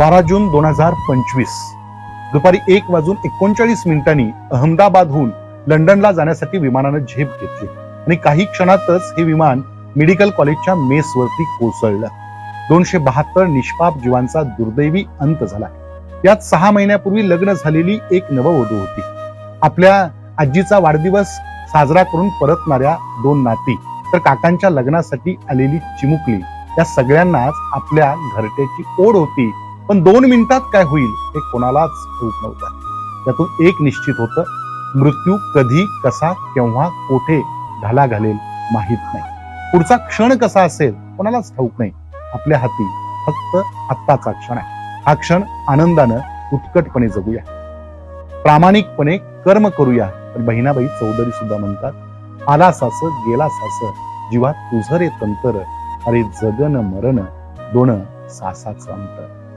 बारा जून दोन हजार पंचवीस. दुपारी एक वाजून एकोणचाळीस मिनिटांनी अहमदाबादहून लंडनला जाण्यासाठी विमानानं झेप घेतली. आणि काही क्षणातच हे विमान मेडिकल कॉलेजच्या मेसवरती कोसळलं. दोनशे बहात्तर निष्पाप जीवांचा दुर्दैवी अंत झाला. यात सहा महिन्यापूर्वी लग्न झालेली एक नववधू होती. आपल्या आजीचा वाढदिवस साजरा करून परतणाऱ्या दोन नाती तर काकांच्या लग्नासाठी आलेली चिमुकली या सगळ्यांनाच आपल्या घरट्याची ओढ होती. पण दोन मिनिटात काय होईल हे कोणालाच ठाऊक नव्हतं. त्यातून एक निश्चित होतं मृत्यू कधी कसा केव्हा कोठे घाला घालेल माहीत नाही. पुढचा क्षण कसा असेल कोणालाच ठाऊक नाही. आपल्या हाती फक्त आत्ताचा क्षण आहे. हा क्षण आनंदानं उत्कटपणे जगूया. प्रामाणिकपणे कर्म करूया. तर बहिणाबाई चौधरी सुद्धा म्हणतात आला सास गेला सास जीवा तुझं रे तंतर. अरे जगन मरण दोन सासाचं अंतर.